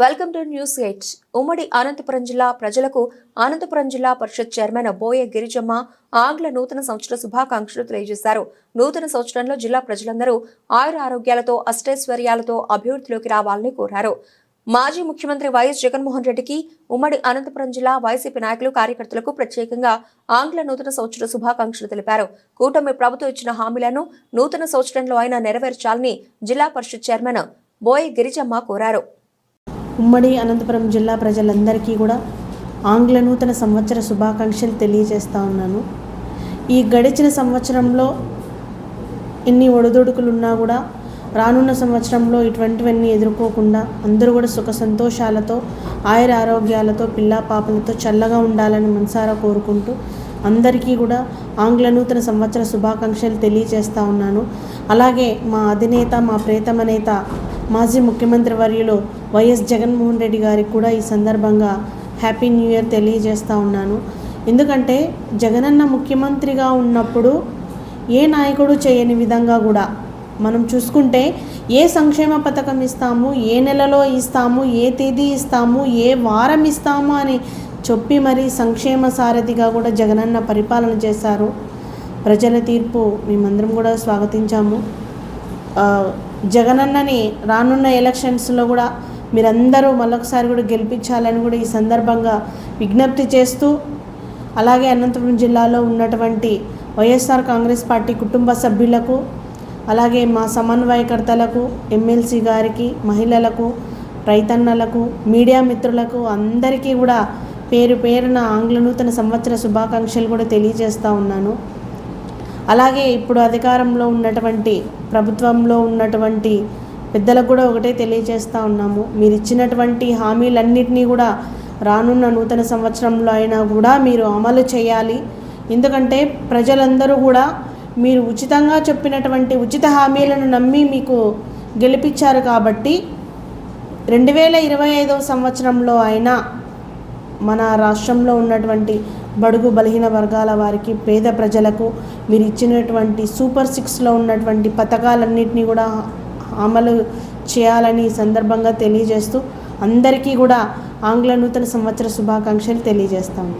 Welcome to news eight. ఉమ్మడి అనంతపురం జిల్లా ప్రజలకు అనంతపురం జిల్లా పరిషత్ చైర్మన్ బోయ గిరిజమ్మ ఆంగ్ల నూతన సంవత్సర శుభాకాంక్షలు తెలియజేశారు. నూతన సంవత్సరంలో జిల్లా ప్రజలందరూ ఆయుర ఆరోగ్యాలతో అష్టైశ్వర్యాలతో అభివృద్ధిలోకి రావాలని కోరారు. మాజీ ముఖ్యమంత్రి వైఎస్ జగన్మోహన్ రెడ్డికి ఉమ్మడి అనంతపురం జిల్లా వైసీపీ నాయకులు కార్యకర్తలకు ప్రత్యేకంగా ఆంగ్ల నూతన సంవత్సర శుభాకాంక్షలు తెలిపారు. కూటమి ప్రభుత్వం ఇచ్చిన హామీలను నూతన సంవత్సరంలో అయినా నెరవేర్చాలని జిల్లా పరిషత్ చైర్మన్ బోయ గిరిజమ్మ కోరారు. ఉమ్మడి అనంతపురం జిల్లా ప్రజలందరికీ కూడా ఆంగ్ల నూతన సంవత్సర శుభాకాంక్షలు తెలియజేస్తా ఉన్నాను. ఈ గడిచిన సంవత్సరంలో ఎన్ని ఒడిదుడుకులున్నా కూడా రానున్న సంవత్సరంలో ఇటువంటివన్నీ ఎదుర్కోకుండా అందరూ కూడా సుఖ సంతోషాలతో ఆయుర ఆరోగ్యాలతో పిల్లా పాపలతో చల్లగా ఉండాలని మనసారా కోరుకుంటూ అందరికీ కూడా ఆంగ్ల నూతన సంవత్సర శుభాకాంక్షలు తెలియజేస్తా ఉన్నాను. అలాగే మా అధినేత మా ప్రేతమనేత మాజీ ముఖ్యమంత్రి వర్యులు వైఎస్ జగన్మోహన్ రెడ్డి గారికి కూడా ఈ సందర్భంగా హ్యాపీ న్యూ ఇయర్ తెలియజేస్తూ ఉన్నాను. ఎందుకంటే జగనన్న ముఖ్యమంత్రిగా ఉన్నప్పుడు ఏ నాయకుడు చేయని విధంగా కూడా మనం చూసుకుంటే ఏ సంక్షేమ పథకం ఇస్తాము ఏ నెలలో ఇస్తాము ఏ తేదీ ఇస్తాము ఏ వారం ఇస్తాము అని చెప్పి మరి సంక్షేమ సారథిగా కూడా జగనన్న పరిపాలన చేశారు. ప్రజల తీర్పు మేమందరం కూడా స్వాగతించాము. జగనన్నని రానున్న ఎలక్షన్స్లో కూడా మీరందరూ మళ్ళొకసారి కూడా గెలిపించాలని కూడా ఈ సందర్భంగా విజ్ఞప్తి చేస్తూ అలాగే అనంతపురం జిల్లాలో ఉన్నటువంటి వైఎస్ఆర్ కాంగ్రెస్ పార్టీ కుటుంబ సభ్యులకు అలాగే మా సమన్వయకర్తలకు ఎమ్మెల్సీ గారికి మహిళలకు రైతన్నలకు మీడియా మిత్రులకు అందరికీ కూడా పేరు పేరున ఆంగ్ల నూతన సంవత్సర శుభాకాంక్షలు కూడా తెలియజేస్తూ ఉన్నాను. అలాగే ఇప్పుడు అధికారంలో ఉన్నటువంటి ప్రభుత్వంలో ఉన్నటువంటి పెద్దలకు కూడా ఒకటే తెలియజేస్తూ ఉన్నాము. మీరు ఇచ్చినటువంటి హామీలన్నింటినీ కూడా రానున్న నూతన సంవత్సరంలో అయినా కూడా మీరు అమలు చేయాలి. ఎందుకంటే ప్రజలందరూ కూడా మీరు ఉచితంగా చెప్పినటువంటి ఉచిత హామీలను నమ్మి మీకు గెలిపించారు కాబట్టి రెండు వేల ఇరవై ఐదవ సంవత్సరంలో అయినా మన రాష్ట్రంలో ఉన్నటువంటి బడుగు బలహీన వర్గాల వారికి పేద ప్రజలకు మీరు ఇచ్చినటువంటి సూపర్ సిక్స్లో ఉన్నటువంటి పథకాలన్నింటినీ కూడా అమలు చేయాలని సందర్భంగా తెలియజేస్తూ అందరికీ కూడా ఆంగ్ల నూతన సంవత్సర శుభాకాంక్షలు తెలియజేస్తాము